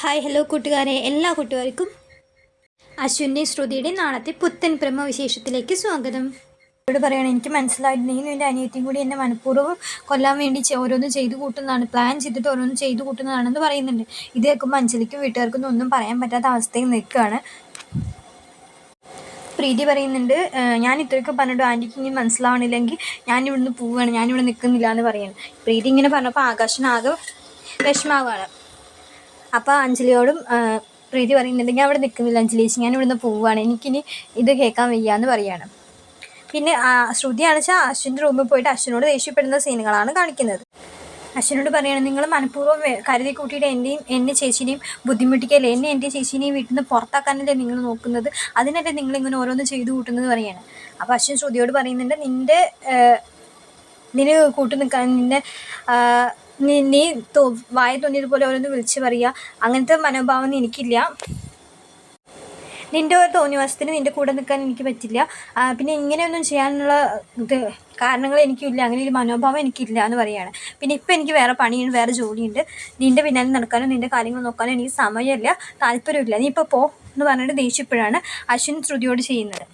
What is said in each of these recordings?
Hi hello കൂട്ടുകാരെ. എല്ലാ കൂട്ടുകാർക്കും അശ്വിന്റെ ശ്രുതിയുടെ നാളത്തെ പുത്തൻ പ്രമ വിശേഷത്തിലേക്ക് സ്വാഗതം. ഇവിടെ പറയണം എനിക്ക് മനസ്സിലായിട്ടുണ്ടെങ്കിൽ എന്റെ അനിയത്തിയും കൂടി എന്നെ മനഃപൂർവം കൊല്ലാൻ വേണ്ടി ഓരോന്നും ചെയ്തു കൂട്ടുന്നതാണ്. പ്ലാൻ ചെയ്തിട്ട് ഓരോന്ന് ചെയ്തു കൂട്ടുന്നതാണെന്ന് പറയുന്നുണ്ട്. ഇത് കേൾക്കുമ്പോൾ അഞ്ജലിക്കും വീട്ടുകാർക്കും ഒന്നും പറയാൻ പറ്റാത്ത അവസ്ഥയിൽ നിൽക്കുകയാണ്. പ്രീതി പറയുന്നുണ്ട് ഞാൻ ഇത്രയൊക്കെ പറഞ്ഞിട്ട് ആന്റിക്ക് ഇനി മനസ്സിലാവണില്ലെങ്കിൽ ഞാൻ ഇവിടുന്ന് പോവുകയാണ്. ഞാനിവിടെ നിൽക്കുന്നില്ല എന്ന് പറയുന്നു പ്രീതി ഇങ്ങനെ പറഞ്ഞപ്പോൾ ആകാശനാകെ വിഷമാവുകയാണ്. അപ്പോൾ അഞ്ജലിയോടും പ്രീതി പറയുന്നുണ്ട് ഞാൻ അവിടെ നിൽക്കുന്നില്ല അഞ്ജലി ചേച്ചി ഞാൻ ഇവിടുന്ന് പോവുകയാണ് എനിക്കിനി ഇത് കേൾക്കാൻ വയ്യ എന്ന് പറയാണ്. പിന്നെ ശ്രുതി വെച്ചാൽ അശ്വിന്റെ റൂമിൽ പോയിട്ട് അശ്വിനോട് ദേഷ്യപ്പെടുന്ന സീനുകളാണ് കാണിക്കുന്നത്. അശ്വിനോട് പറയണം നിങ്ങൾ മനഃപൂർവം കരുതി കൂട്ടിയിട്ട് എന്റെയും എന്റെ ചേച്ചീനെയും ബുദ്ധിമുട്ടിക്കല്ലേ? എന്നെ എന്റെ ചേച്ചീനെയും വീട്ടിൽ നിന്ന് പുറത്താക്കാനല്ലേ നിങ്ങൾ നോക്കുന്നത്? അതിനല്ലേ നിങ്ങൾ ഇങ്ങനെ ഓരോന്ന് ചെയ്തു കൂട്ടുന്നത് പറയാണ്. അപ്പോൾ അശ്വിൻ ശ്രുതിയോട് പറയുന്നുണ്ട് നിന്റെ നിന്നെ കൂട്ടു നിൽക്കാൻ നിന്നെ നീ വായ തോന്നിയതുപോലെ ഓരോന്ന് വിളിച്ച് പറയുക അങ്ങനത്തെ മനോഭാവം എനിക്കില്ല. നിന്റെ ഒരു തോന്നിവാസത്തിന് നിന്റെ കൂടെ നിൽക്കാൻ എനിക്ക് പറ്റില്ല. പിന്നെ ഇങ്ങനെയൊന്നും ചെയ്യാനുള്ള ഇത് കാരണങ്ങൾ എനിക്കില്ല. അങ്ങനെ ഒരു മനോഭാവം എനിക്കില്ല എന്ന് പറയുകയാണ് പിന്നെ ഇപ്പം എനിക്ക് വേറെ പണിയുണ്ട് വേറെ ജോലിയുണ്ട്. നിന്റെ പിന്നാലെ നടക്കാനോ നിന്റെ കാര്യങ്ങൾ നോക്കാനോ എനിക്ക് സമയമില്ല താല്പര്യമില്ല. നീ ഇപ്പോൾ പോ എന്ന് പറഞ്ഞിട്ട് ദേഷ്യപ്പോഴാണ് അശ്വിൻ ശ്രുതിയോട് ചെയ്യുന്നത്.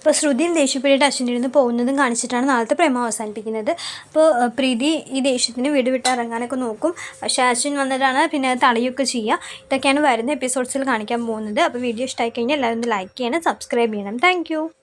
അപ്പോൾ ശ്രുതിയും ദേഷ്യപ്പെട്ടിട്ട് അശ്വിന്റെ നിന്ന് പോകുന്നതും കാണിച്ചിട്ടാണ് നാളത്തെ പ്രേമം അവസാനിപ്പിക്കുന്നത്. അപ്പോൾ പ്രീതി ഈ ദേഷ്യത്തിന് വീട് വിട്ട് ഇറങ്ങാനൊക്കെ നോക്കും. പക്ഷേ അശ്വിൻ വന്നിട്ടാണ് പിന്നെ തടയുകയൊക്കെ ചെയ്യുക ഇതൊക്കെയാണ് വരുന്ന എപ്പിസോഡ്സിൽ കാണിക്കാൻ പോകുന്നത്. അപ്പോൾ വീഡിയോ ഇഷ്ടമായി കഴിഞ്ഞാൽ എല്ലാവരും ലൈക്ക് ചെയ്യണം സബ്സ്ക്രൈബ് ചെയ്യണം. താങ്ക്